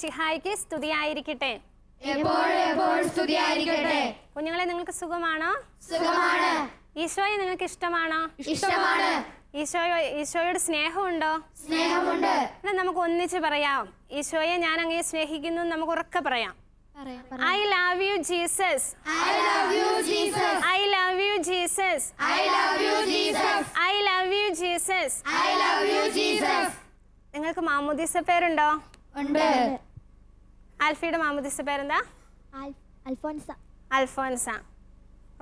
മിശിഹായ്ക്ക് സ്തുതിയായിരിക്കട്ടെ. കുഞ്ഞുങ്ങളെ നിങ്ങൾക്ക് സുഖമാണോ? സുഖമാണ്. ഈശോയെ നിങ്ങൾക്ക് ഇഷ്ടമാണോ? ഇഷ്ടമാണ്. ഈശോയോ ഈശോയോട് സ്നേഹമുണ്ടോ? സ്നേഹമുണ്ട്. എന്നാൽ നമുക്ക് ഒന്നിച്ച് പറയാം. ഈശോയെ ഞാൻ അങ്ങനെ സ്നേഹിക്കുന്നു നമുക്ക് ഉറക്കെ പറയാം. I love you Jesus. I love you Jesus. I love you Jesus. I love you Jesus. I love you Jesus. I love you Jesus. നിങ്ങൾക്ക് മാമുദീസ പേരുണ്ടോ? ഉണ്ട്. ആൽഫിയുടെ മാമുദിസ പേരെന്താ? അൽഫോൻസ. അൽഫോൻസ.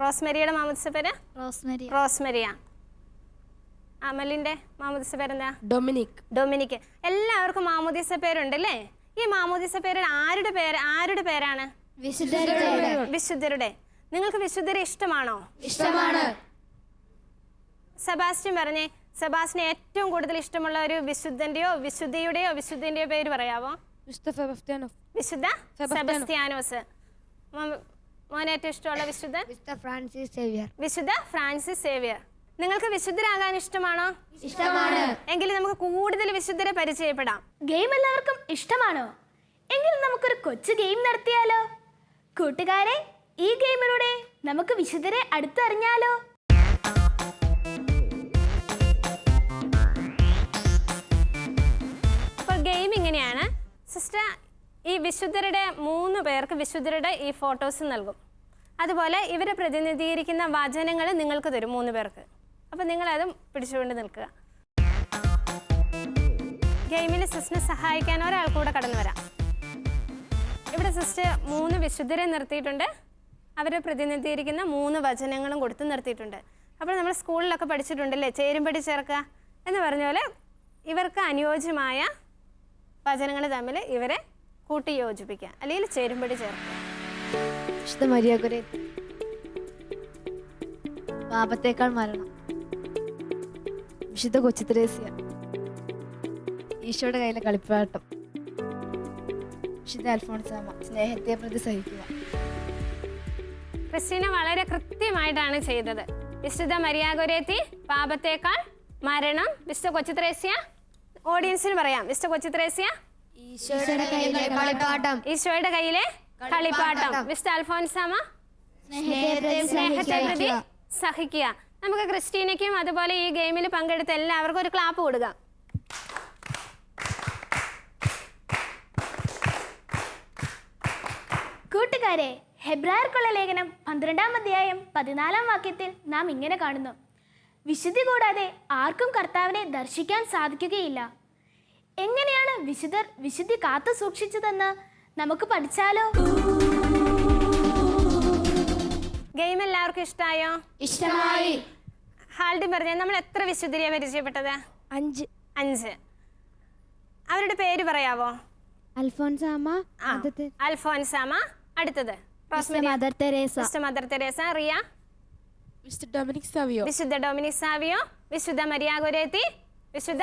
റോസ്മെരിയുടെ മാമുദിസ പേര്? റോസ്മരി. റോസ്മെരിയ. അമലിന്റെ മാമുദിസ പേരെന്താ? ഡൊമിനിക്. ഡൊമിനിക്. എല്ലാവർക്കും മാമുദിസ പേരുണ്ട് അല്ലേ ഈ മാമുദിസ പേര് ആരുടെ പേര് ആരുടെ പേരാണ്? വിശുദ്ധരുടെ വിശുദ്ധരുടെ. നിങ്ങൾക്ക് വിശുദ്ധരെ ഇഷ്ടമാണോ? ഇഷ്ടമാണ്. സെബാസ്റ്റ്യൻ പറഞ്ഞേ സെബാസ്റ്റിന് ഏറ്റവും കൂടുതൽ ഇഷ്ടമുള്ള ഒരു വിശുദ്ധന്റെയോ വിശുദ്ധിയുടെയോ വിശുദ്ധിന്റെയോ പേര് പറയാവോ? മിസ്റ്റർ ഫെബസ്ത്യാനോ വിശുദ്ധ സെബസ്ത്യാനോസ്. മോന് ഏറ്റവും ഇഷ്ടമുള്ള വിശുദ്ധൻ? വിശുദ്ധ ഫ്രാൻസിസ് സേവിയർ. വിശുദ്ധ ഫ്രാൻസിസ് സേവിയർ. നിങ്ങൾക്ക് വിശുദ്ധരാകാൻ ഇഷ്ടമാണോ? ഇഷ്ടമാണ്. എങ്കിൽ നമുക്ക് കൂടുതൽ വിശുദ്ധരെ പരിചയപ്പെടാം. ഗെയിം എല്ലാവർക്കും ഇഷ്ടമാണോ? എങ്കിൽ നമുക്കൊരു കൊച്ചു ഗെയിം നടത്തിയാലോ? കൂട്ടുകാരെ ഈ ഗെയിമിലൂടെ നമുക്ക് വിശുദ്ധരെ അടുത്തറിഞ്ഞാലോ? അപ്പോൾ ഗെയിം ഇങ്ങനെയാണ്. സിസ്റ്റർ ഈ വിശുദ്ധരുടെ മൂന്ന് പേർക്ക് വിശുദ്ധരുടെ ഈ ഫോട്ടോസ് നൽകും. അതുപോലെ ഇവരെ പ്രതിനിധീകരിക്കുന്ന വചനങ്ങൾ നിങ്ങൾക്ക് തരും മൂന്ന് പേർക്ക്. അപ്പോൾ നിങ്ങളത് പിടിച്ചുകൊണ്ട് നിൽക്കുക. ഗെയിമിൽ സിസ്റ്ററിനെ സഹായിക്കാൻ ഒരാൾ കൂടെ കടന്നു വരാം. ഇവിടെ സിസ്റ്റർ മൂന്ന് വിശുദ്ധരെ നിർത്തിയിട്ടുണ്ട്. അവരെ പ്രതിനിധീകരിക്കുന്ന മൂന്ന് വചനങ്ങളും കൊടുത്ത് നിർത്തിയിട്ടുണ്ട്. അപ്പോൾ നമ്മൾ സ്കൂളിലൊക്കെ പഠിച്ചിട്ടുണ്ടല്ലേ? ചേരുംപടി ചേർക്കുക എന്ന് പറഞ്ഞ പോലെ ഇവർക്ക് അനുയോജ്യമായ വചനങ്ങൾ തമ്മിൽ ഇവരെ കൂട്ടി യോജിപ്പിക്കുക അല്ലെങ്കിൽ ചേരുമ്പടി ചേർക്കുക. പാപത്തേക്കാൾ മരണം. വിശുദ്ധ കൊച്ചുത്രേസ്യ ഈശോയുടെ കയ്യിലെ കളിപ്പാട്ടം. വിശുദ്ധ അൽഫോൺസാമ സ്നേഹത്തെ പ്രതി സഹിക്കുക ക്രിസ്റ്റീന വളരെ കൃത്യമായിട്ടാണ് ചെയ്തത്. വിശുദ്ധ മര്യാഗുരേത്തി പാപത്തേക്കാൾ മരണം. വിശുദ്ധ കൊച്ചുത്രേസ്യ ഓഡിയൻസിന് പറയാം. മിസ്റ്റർ കൊച്ചിത്രേസ്യ? ഈശോയുടെ കയ്യിലെ കളിപ്പാട്ടം. ഈശോയുടെ കയ്യിലെ കളിപ്പാട്ടം. മിസ്റ്റർ അൽഫോൻസാമ? സ്നേഹത്തെ സ്നേഹത്തെ പ്രതി സഹിക്കുക. നമുക്ക് ക്രിസ്റ്റീനയ്ക്കും അതുപോലെ ഈ ഗെയിമിൽ പങ്കെടുത്ത എല്ലാവർക്കും ഒരു ക്ലാപ്പ് കൊടുക്കാം. കൂട്ടുകാരെ ഹെബ്രായർക്കുള്ള ലേഖനം പന്ത്രണ്ടാം അധ്യായം പതിനാലാം വാക്യത്തിൽ നാം ഇങ്ങനെ കാണുന്നു. വിശുദ്ധി കൂടാതെ ആർക്കും കർത്താവിനെ ദർശിക്കാൻ സാധിക്കുകയില്ല. എങ്ങനെയാണ് വിശുദ്ധർ വിശുദ്ധി കാത്തു സൂക്ഷിച്ചതെന്ന് നമുക്ക് പഠിച്ചാലോ? ഗെയിം എല്ലാവർക്കും ഇഷ്ടമായോ ഇഷ്ടമായി. ഹാൽഡി പറഞ്ഞ നമ്മൾ എത്ര വിശുദ്ധരിയെ പരിചയപ്പെട്ടത്? അഞ്ച്. അഞ്ച്. അവരുടെ പേര് പറയാവോ? അൽഫോൻസാമ അൽഫോൻസാമ അടുത്തത്. Mother Teresa. Mother Teresa Riya? Mister Dominic Savio? വിശുദ്ധ ഡൊമിനിക് സാവിയോ? വിശുദ്ധ മരിയാഗോരേത്തി വിശുദ്ധ?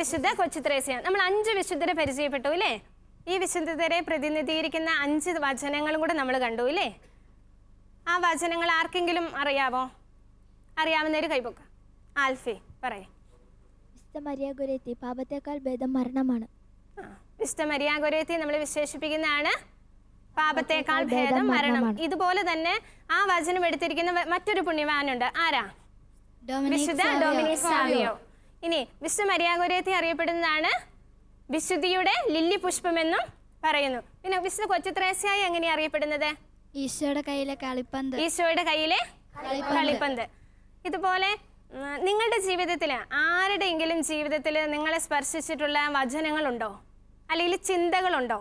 വിശുദ്ധ കൊച്ചുത്രേസ്യ. നമ്മൾ അഞ്ച് വിശുദ്ധരെ പരിചയപ്പെട്ടു ഇല്ലേ? ഈ വിശുദ്ധരെ പ്രതിനിധീകരിക്കുന്ന അഞ്ച് വചനങ്ങളും കൂടെ നമ്മൾ കണ്ടു ഇല്ലേ? ആ വചനങ്ങൾ ആർക്കെങ്കിലും അറിയാവോ? അറിയാവുന്നവർ കൈപൊക്ക. ആൽഫി പറയേ. വിശുദ്ധ പാപത്തേക്കാൾ ഭേദം മരണമാണ്. ആ, വിശുദ്ധ മരിയാഗോരേത്തി നമ്മൾ വിശേഷിപ്പിക്കുന്നതാണ് പാപത്തേക്കാൾ ഭേദം മരണം. ഇതുപോലെ തന്നെ ആ വചനം എടുത്തിരിക്കുന്ന മറ്റൊരു പുണ്യവാനുണ്ട്. ആരാ? വിശുദ്ധ ഡൊമിനിക് സാവിയോ. ഇനി വിശുദ്ധ മരിയാഗോരേത്തി അറിയപ്പെടുന്നതാണ് വിശുദ്ധിയുടെ ലില്ലി പുഷ്പമെന്നും പറയുന്നു. പിന്നെ വിശുദ്ധ കൊച്ചുത്രേസ്യായി എങ്ങനെയാ അറിയപ്പെടുന്നത്? ഈശോയുടെ കയ്യിലെ കളിപ്പന്ത്. ഈശോയുടെ കയ്യിലെ കളിപ്പന്ത്. ഇതുപോലെ നിങ്ങളുടെ ജീവിതത്തിൽ ആരുടെയെങ്കിലും ജീവിതത്തിൽ നിങ്ങളെ സ്പർശിച്ചിട്ടുള്ള വചനങ്ങളുണ്ടോ? അല്ലെങ്കിൽ ചിന്തകളുണ്ടോ?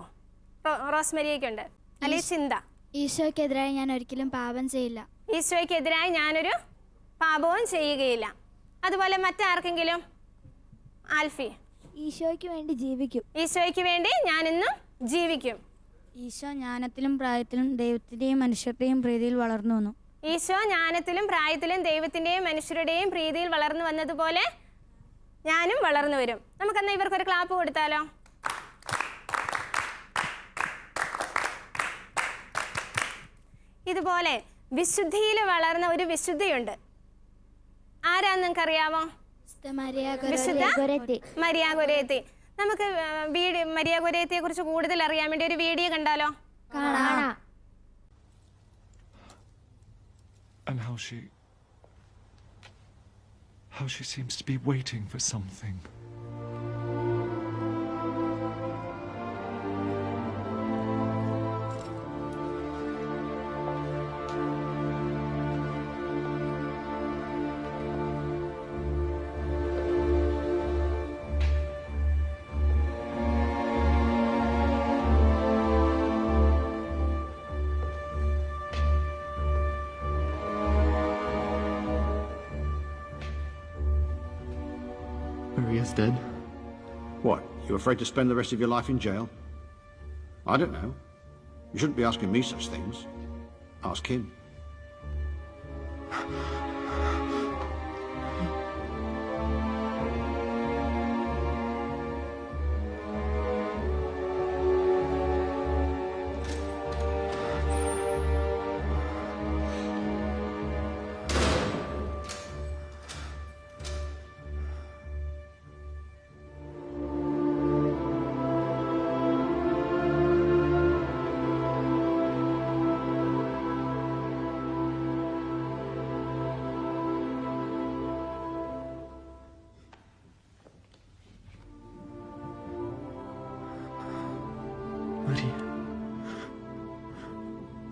റോസ്മരിയൊക്കെ റോസ്മരിയയ്ക്കുണ്ട്. അല്ലെങ്കിൽ ചിന്ത? ഈശോയ്ക്കെതിരായി ഞാൻ ഒരിക്കലും പാപം ചെയ്യില്ല. ഈശോയ്ക്കെതിരായി ഞാനൊരു പാപവും ചെയ്യുകയില്ല. അതുപോലെ മറ്റാർക്കെങ്കിലും? ആൽഫി. ഈശോയ്ക്ക് വേണ്ടി ജീവിക്കും. ഈശോയ്ക്ക് വേണ്ടി ഞാൻ ഇന്നും ജീവിക്കും. ഈശോ ജ്ഞാനത്തിലും പ്രായത്തിലും ദൈവത്തിന്റെയും മനുഷ്യരുടെയും പ്രീതിയിൽ വളർന്നു വന്നു. ഈശോ ജ്ഞാനത്തിലും പ്രായത്തിലും ദൈവത്തിന്റെയും മനുഷ്യരുടെയും പ്രീതിയിൽ വളർന്നു വന്നതുപോലെ ഞാനും വളർന്നു വരും. നമുക്കെന്നാ ഇവർക്കൊരു ക്ലാപ്പ് കൊടുത്താലോ? ഇതുപോലെ വിശുദ്ധിയിൽ വളർന്ന ഒരു വിശുദ്ധിയുണ്ട്. ആരാന്ന് നിങ്ങൾക്ക് അറിയാമോ വിശുദ്ധ മരിയ ഗുരേത്തി. നമുക്ക് വീഡിയോ മരിയ ഗുരേത്തിയെ കുറിച്ച് കൂടുതൽ അറിയാൻ വേണ്ടി ഒരു വീഡിയോ കണ്ടാലോ? കാണാം. And how she. how she seems to be waiting for something. Afraid to spend the rest of your life in jail? I don't know. You shouldn't be asking me such things. Ask him.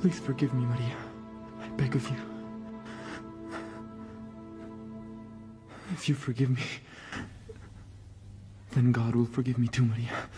Please forgive me, Maria. I beg of you. If you forgive me, then God will forgive me too, Maria.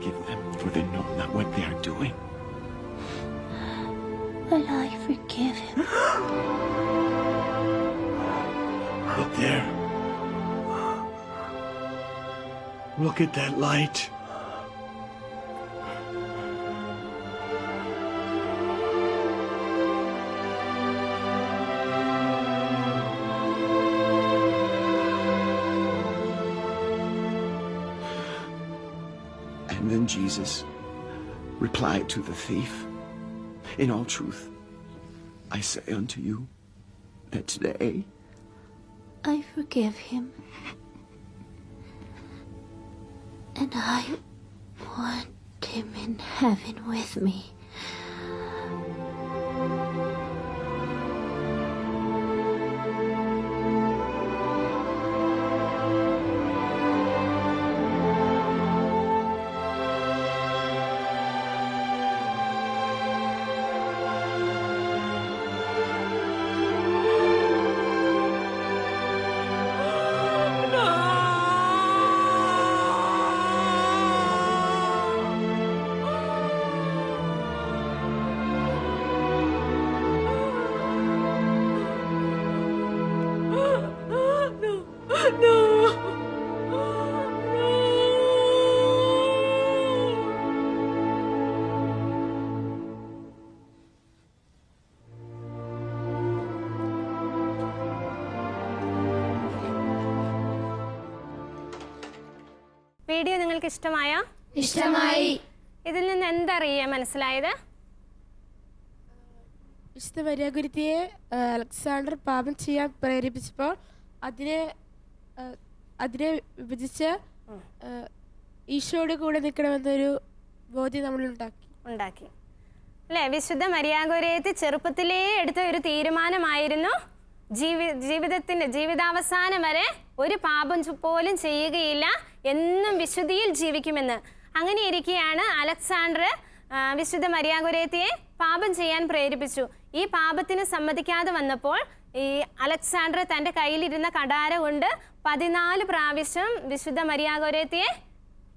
Forgive them, for they know not what they are doing. Will I forgive him? Look there. Look at that light. Jesus replied to the thief, In all truth, I say unto you that today I forgive him. And I want him in heaven with me. നിങ്ങൾക്ക് ഇഷ്ടമായോ. ഇഷ്ടമായി ഇതിൽ നിന്ന് എന്തറിയ മനസ്സിലായത്? വിശുദ്ധ വര്യാഗുരുത്തിയെ Alexander പാപം ചെയ്യാൻ പ്രേരിപ്പിച്ചപ്പോൾ അതിനെ അതിനെ വിഭജിച്ച് ഈശോയുടെ കൂടെ നിൽക്കണമെന്നൊരു ബോധ്യം നമ്മൾ ഉണ്ടാക്കി. ഉണ്ടാക്കി. അല്ലേ? വിശുദ്ധ മരിയാഗോരയത്ത് ചെറുപ്പത്തിലേ എടുത്ത ഒരു തീരുമാനമായിരുന്നു. ജീവി ജീവിതത്തിന്റെ ജീവിതാവസാനം വരെ ഒരു പാപം പോലും ചെയ്യുകയില്ല. എന്നും വിശുദ്ധിയിൽ ജീവിക്കുമെന്ന്. അങ്ങനെ ഇരിക്കെയാണ് അലക്സാണ്ടർ വിശുദ്ധ മരിയാഗുരേത്തിയെ പാപം ചെയ്യാൻ പ്രേരിപ്പിച്ചു. ഈ പാപത്തിന് സമ്മതിക്കാതെ വന്നപ്പോൾ ഈ അലക്സാണ്ടർ തന്റെ കയ്യിലിരുന്ന കടാര കൊണ്ട് പതിനാല് പ്രാവശ്യം വിശുദ്ധ മരിയാഗോരേത്തിയെ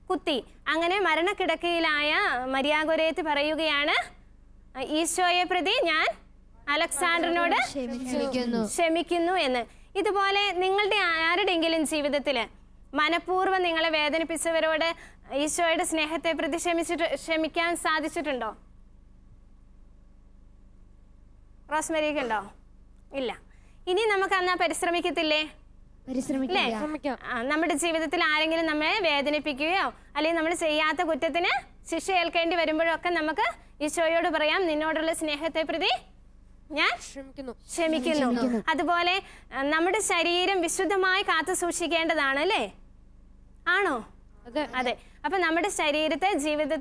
കുത്തി. അങ്ങനെ മരണക്കിടക്കയിലായ മരിയാഗോരേത്തി പറയുകയാണ് ഈശോയെ പ്രതി ഞാൻ അലക്സാണ്ടറിനോട് ക്ഷമിക്കുന്നു. എന്ന്. ഇതുപോലെ നിങ്ങളുടെ ആരുടെയെങ്കിലും ജീവിതത്തിൽ മനഃപൂർവം നിങ്ങളെ വേദനിപ്പിച്ചവരോട് ഈശോയുടെ സ്നേഹത്തെ പ്രതി ക്ഷമിച്ചിട്ട് ക്ഷമിക്കാൻ സാധിച്ചിട്ടുണ്ടോ? റോസ്മരിക്കുണ്ടോ ഇല്ല. ഇനി നമുക്ക് അന്നാ പരിശ്രമിക്കത്തില്ലേ? അല്ലേ നമ്മുടെ ജീവിതത്തിൽ ആരെങ്കിലും നമ്മെ വേദനിപ്പിക്കുകയോ അല്ലെങ്കിൽ നമ്മൾ ചെയ്യാത്ത കുറ്റത്തിന് ശിക്ഷ ഏൽക്കേണ്ടി വരുമ്പോഴൊക്കെ നമുക്ക് ഈശോയോട് പറയാം. നിന്നോടുള്ള സ്നേഹത്തെ പ്രതി ഞാൻ ക്ഷമിക്കുന്നു. അതുപോലെ നമ്മുടെ ശരീരം വിശുദ്ധമായി കാത്തു സൂക്ഷിക്കേണ്ടതാണ് അല്ലേ? ആണോ? അതെ. അപ്പൊ നമ്മുടെ ശരീരത്തെ ജീവിത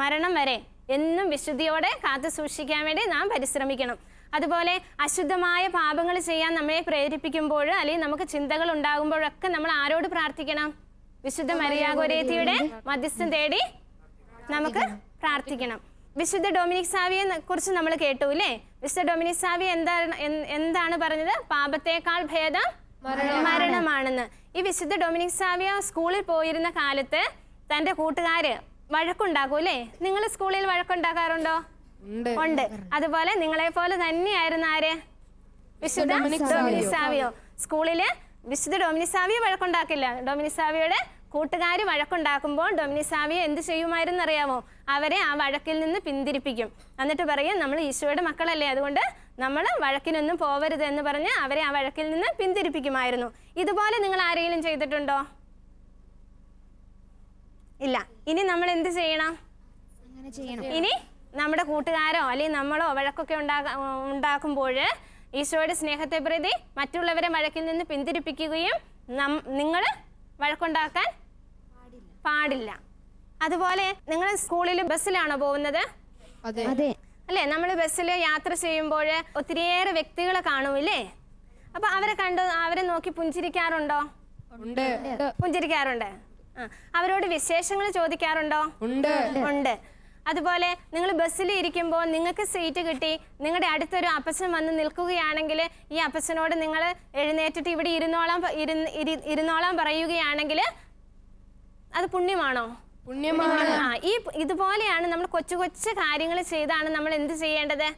മരണം വരെ എന്നും വിശുദ്ധിയോടെ കാത്തു സൂക്ഷിക്കാൻ വേണ്ടി നാം പരിശ്രമിക്കണം. അതുപോലെ അശുദ്ധമായ പാപങ്ങൾ ചെയ്യാൻ നമ്മളെ പ്രേരിപ്പിക്കുമ്പോൾ അല്ലെങ്കിൽ നമുക്ക് ചിന്തകൾ ഉണ്ടാകുമ്പോഴൊക്കെ നമ്മൾ ആരോട് പ്രാർത്ഥിക്കണം? വിശുദ്ധ മരിയാഗോരേത്തിയുടെ മധ്യസ്ഥം തേടി നമുക്ക് പ്രാർത്ഥിക്കണം. വിശുദ്ധ ഡൊമിനിക് സാവിയെ കുറിച്ച് നമ്മൾ കേട്ടു അല്ലേ വിശുദ്ധ ഡൊമിനിക് സാവി എന്താണ് എന്താണ് പറഞ്ഞത്? പാപത്തേക്കാൾ ഭേദം മരണമാണെന്ന്. ഈ വിശുദ്ധ ഡൊമിനിക് സാവിയ സ്കൂളിൽ പോയിരുന്ന കാലത്ത് തന്റെ കൂട്ടുകാര് വഴക്കുണ്ടാക്കും അല്ലേ നിങ്ങൾ സ്കൂളിൽ വഴക്കുണ്ടാക്കാറുണ്ടോ? ഉണ്ട്. അതുപോലെ നിങ്ങളെ പോലെ തന്നെയായിരുന്നു ആര്? വിശുദ്ധ ഡൊമിനിക് സാവിയോ. സ്കൂളിൽ വിശുദ്ധ ഡൊമിനിക് സാവിയെ വഴക്കുണ്ടാക്കില്ല. ഡൊമിനിക് സാവിയുടെ കൂട്ടുകാർ വഴക്കുണ്ടാക്കുമ്പോൾ ഡൊമിനിസാവിയെ സാവിയോ എന്ത് ചെയ്യുമായിരുന്നു അറിയാമോ അവരെ ആ വഴക്കിൽ നിന്ന് പിന്തിരിപ്പിക്കും. എന്നിട്ട് പറയും നമ്മൾ ഈശോയുടെ മക്കളല്ലേ അതുകൊണ്ട് നമ്മൾ വഴക്കിനൊന്നും പോവരുത് എന്ന് പറഞ്ഞ് അവരെ ആ വഴക്കിൽ നിന്ന് പിന്തിരിപ്പിക്കുമായിരുന്നു. ഇതുപോലെ നിങ്ങൾ ആരെങ്കിലും ചെയ്തിട്ടുണ്ടോ? ഇല്ല. ഇനി നമ്മൾ എന്ത് ചെയ്യണം? ഇനി നമ്മുടെ കൂട്ടുകാരോ അല്ലെങ്കിൽ നമ്മളോ വഴക്കൊക്കെ ഉണ്ടാകാ ഉണ്ടാക്കുമ്പോൾ ഈശോയുടെ സ്നേഹത്തെ പ്രതി മറ്റുള്ളവരെ വഴക്കിൽ നിന്ന് പിന്തിരിപ്പിക്കുകയും നിങ്ങൾ വഴക്കുണ്ടാക്കാൻ പാടില്ല. അതുപോലെ നിങ്ങൾ സ്കൂളിൽ ബസ്സിലാണോ പോകുന്നത്? അതെ. അല്ലേ? നമ്മൾ ബസ്സിൽ യാത്ര ചെയ്യുമ്പോൾ ഒത്തിരിയേറെ വ്യക്തികളെ കാണുമില്ലേ അപ്പൊ അവരെ കണ്ട് അവരെ നോക്കി പുഞ്ചിരിക്കാറുണ്ടോ? ഉണ്ട്. പുഞ്ചിരിക്കാറുണ്ട്. അവരോട് വിശേഷങ്ങൾ ചോദിക്കാറുണ്ടോ? ഉണ്ട്. ഉണ്ട്. അതുപോലെ നിങ്ങൾ ബസ്സിൽ ഇരിക്കുമ്പോൾ നിങ്ങൾക്ക് സീറ്റ് കിട്ടി നിങ്ങളുടെ അടുത്തൊരു അപ്പച്ചൻ വന്ന് നിൽക്കുകയാണെങ്കിൽ ഈ അപ്പച്ചനോട് നിങ്ങൾ എഴുന്നേറ്റിട്ട് ഇവിടെ ഇരുന്നോളാം ഇരുന്നോളാം പറയുകയാണെങ്കിൽ അത് പുണ്യമാണോ? പുണ്യമാണ്. ആ ഈ ഇതുപോലെയാണ് നമ്മൾ കൊച്ചു കൊച്ചു കാര്യങ്ങൾ ചെയ്താണ് നമ്മൾ എന്ത് ചെയ്യേണ്ടത്?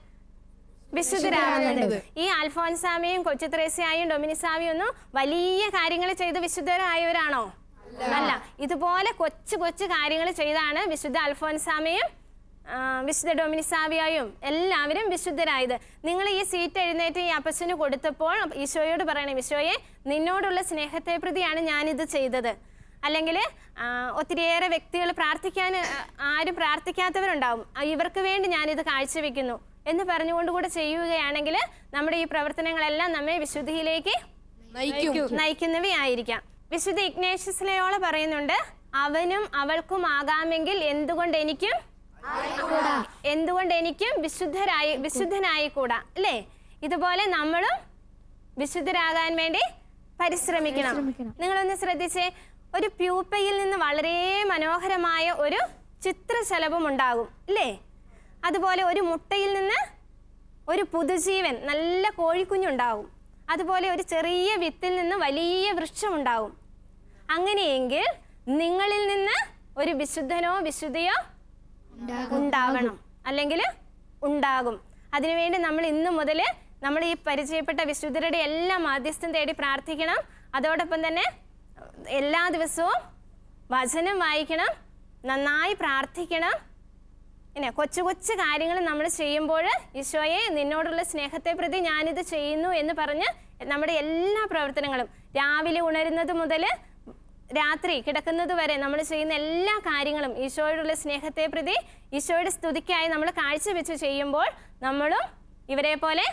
വിശുദ്ധരാകുന്നത്. ഈ അൽഫോൻസാമിയും കൊച്ചു ത്രേസ്യായും ഡൊമിനിസാമിയും ഒന്നും വലിയ കാര്യങ്ങൾ ചെയ്ത് വിശുദ്ധരായവരാണോ? അല്ല. ഇതുപോലെ കൊച്ചു കൊച്ചു കാര്യങ്ങൾ ചെയ്താണ് വിശുദ്ധ അൽഫോൻസാമയും വിശുദ്ധ ഡൊമിനിസാവിയായും എല്ലാവരും വിശുദ്ധരായത്. നിങ്ങൾ ഈ സീറ്റ് എഴുന്നേറ്റ് ഈ അപ്പച്ചന് കൊടുത്തപ്പോൾ ഈശോയോട് പറയണേ ഈശോയെ നിന്നോടുള്ള സ്നേഹത്തെ പ്രതിയാണ് ഞാനിത് ചെയ്തത്. അല്ലെങ്കിൽ ഒത്തിരിയേറെ വ്യക്തികൾ പ്രാർത്ഥിക്കാൻ ആരും പ്രാർത്ഥിക്കാത്തവരുണ്ടാവും. ഇവർക്ക് വേണ്ടി ഞാനിത് കാഴ്ചവെക്കുന്നു എന്ന് പറഞ്ഞുകൊണ്ട് കൂടെ ചെയ്യുകയാണെങ്കിൽ നമ്മുടെ ഈ പ്രവർത്തനങ്ങളെല്ലാം നമ്മെ വിശുദ്ധിയിലേക്ക് നയിക്കും. നയിക്കുന്നവയായിരിക്കാം. വിശുദ്ധ ഇഗ്നേഷ്യസ് ലയോള പറയുന്നുണ്ട് അവനും അവൾക്കും ആകാമെങ്കിൽ എന്തുകൊണ്ട് എനിക്കും എന്തുകൊണ്ട് എനിക്കും വിശുദ്ധരായി വിശുദ്ധനായി കൂടാ അല്ലേ? ഇതുപോലെ നമ്മളും വിശുദ്ധരാകാൻ വേണ്ടി പരിശ്രമിക്കണം. നിങ്ങളൊന്ന് ശ്രദ്ധിച്ചേ ഒരു പ്യൂപ്പയിൽ നിന്ന് വളരെ മനോഹരമായ ഒരു ചിത്രശലഭം ഉണ്ടാകും അല്ലേ അതുപോലെ ഒരു മുട്ടയിൽ നിന്ന് ഒരു പുതുജീവൻ നല്ല കോഴിക്കുഞ്ഞുണ്ടാവും അതുപോലെ ഒരു ചെറിയ വിത്തിൽ നിന്ന് വലിയ വൃക്ഷമുണ്ടാവും അങ്ങനെയെങ്കിൽ നിങ്ങളിൽ നിന്ന് ഒരു വിശുദ്ധനോ വിശുദ്ധിയോ ഉണ്ടാകണം. അല്ലെങ്കിൽ ഉണ്ടാകും. അതിനുവേണ്ടി നമ്മൾ ഇന്നു മുതൽ നമ്മൾ ഈ പരിചയപ്പെട്ട വിശുദ്ധരുടെ എല്ലാം മാധ്യസ്ഥം തേടി പ്രാർത്ഥിക്കണം. അതോടൊപ്പം തന്നെ എല്ലാ ദിവസവും വചനം വായിക്കണം നന്നായി പ്രാർത്ഥിക്കണം. പിന്നെ കൊച്ചു കൊച്ചു കാര്യങ്ങൾ നമ്മൾ ചെയ്യുമ്പോൾ ഈശോയെ നിന്നോടുള്ള സ്നേഹത്തെ പ്രതി ഞാനിത് ചെയ്യുന്നു എന്ന് പറഞ്ഞ് നമ്മുടെ എല്ലാ പ്രവർത്തനങ്ങളും രാവിലെ ഉണരുന്നത് മുതൽ രാത്രി കിടക്കുന്നത് വരെ നമ്മൾ ചെയ്യുന്ന എല്ലാ കാര്യങ്ങളും ഈശോയോടുള്ള സ്നേഹത്തെ പ്രതി ഈശോയുടെ സ്തുതിക്കായി നമ്മൾ കാഴ്ചവെച്ച് ചെയ്യുമ്പോൾ നമ്മളും ഇവരെ പോലെ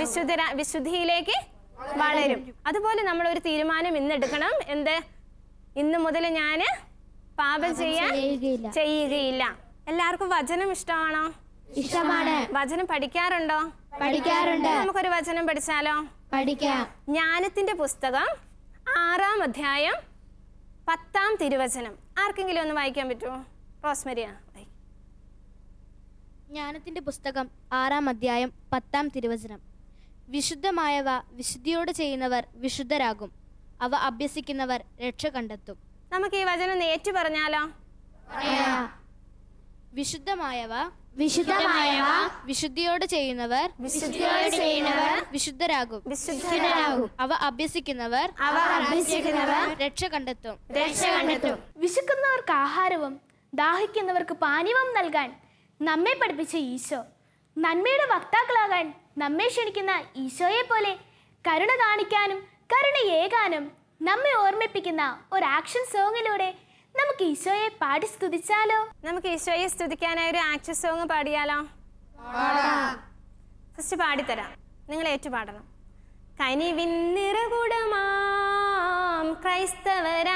വിശുദ്ധ വിശുദ്ധിയിലേക്ക് വളരും അതുപോലെ നമ്മൾ ഒരു തീരുമാനം ഇന്ന് എടുക്കണം എന്ത്? ഇന്ന് മുതൽ ഞാൻ പാപം ചെയ്യാൻ ചെയ്യുകയില്ല. എല്ലാവർക്കും വചനം ഇഷ്ടമാണോ? ഇഷ്ടമാണ്. വചനം പഠിക്കാറുണ്ടോ? പഠിക്കാറുണ്ട്. നമുക്കൊരു വചനം പഠിച്ചാലോ? പഠിക്കാം. ജ്ഞാനത്തിന്റെ പുസ്തകം ആറാം അധ്യായം പത്താം തിരുവചനം. ആർക്കെങ്കിലും ഒന്ന് വായിക്കാൻ പറ്റുമോ? റോസ്മരിയ. ജ്ഞാനത്തിന്റെ പുസ്തകം ആറാം അധ്യായം പത്താം തിരുവചനം. വിശുദ്ധമായവ വിശുദ്ധിയോട് ചെയ്യുന്നവർ വിശുദ്ധരാകും. അവ അഭ്യസിക്കുന്നവർ രക്ഷ കണ്ടെത്തും. നമുക്ക് ഈ വചനം ഏറ്റു പറഞ്ഞാലോ? വിശുദ്ധമായവ വിശുദ്ധമായവ വിശുദ്ധിയോട് ചെയ്യുന്നവർ വിശുദ്ധിയോട് ചെയ്യുന്നവർ വിശുദ്ധരാകും. വിശുദ്ധരാകും. അവ അഭ്യസിക്കുന്നവർ അവ അഭ്യസിക്കുന്നവർ രക്ഷ കണ്ടെത്തും. രക്ഷ കണ്ടെത്തും. വിശക്കുന്നവർക്ക് ആഹാരവും ദാഹിക്കുന്നവർക്ക് പാനീയവും നൽകാൻ നമ്മെ പഠിപ്പിച്ച ഈശോ. നന്മയുടെ വക്താക്കളാകാൻ നമ്മെ ക്ഷണിക്കുന്ന ഈശോയെ പോലെ കരുണ കാണിക്കാനും കരുണയേകാനും നമ്മെ ഓർമ്മിപ്പിക്കുന്ന ഒരു ആക്ഷൻ സോങ്ങിലൂടെ നമുക്ക് ഈശോയെ പാടി സ്തുതിച്ചാലോ? നമുക്ക് ഈശോയെ സ്തുതിക്കാനായി ഒരു ആക്ഷൻ സോങ് പാടിയാലോ? ഫസ്റ്റ് പാടിത്തരാം. നിങ്ങൾ ഏറ്റുപാടണം. കനിവിൻ നിറകുടമാം ക്രൈസ്തവരായിടാം.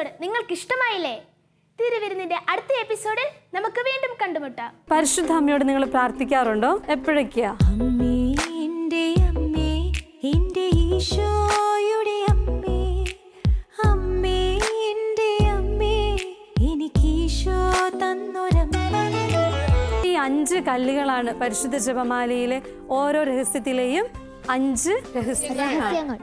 എപ്പിസോഡ് നിങ്ങൾക്ക് ഇഷ്ടമായില്ലേ തിരുവിരുന്നിന്റെ അടുത്ത എപ്പിസോഡിൽ നമുക്ക് വീണ്ടും കണ്ടുമുട്ടാം. പരിശുദ്ധ അമ്മയോട് നിങ്ങൾ പ്രാർത്ഥിക്കാറുണ്ടോ? എപ്പോഴൊക്കെയാ? അമ്മേ എന്റെ അമ്മേ എന്റെ ഈശോയുടെ അമ്മേ. അമ്മേ എന്റെ അമ്മേ എനിക്ക് ഈശോ തന്നൊരമ്മ. ഈ അഞ്ച് കല്ലുകളാണ് പരിശുദ്ധ ജപമാലയിലെ ഓരോ രഹസ്യത്തിലെയും അഞ്ച് രഹസ്യങ്ങളാണ്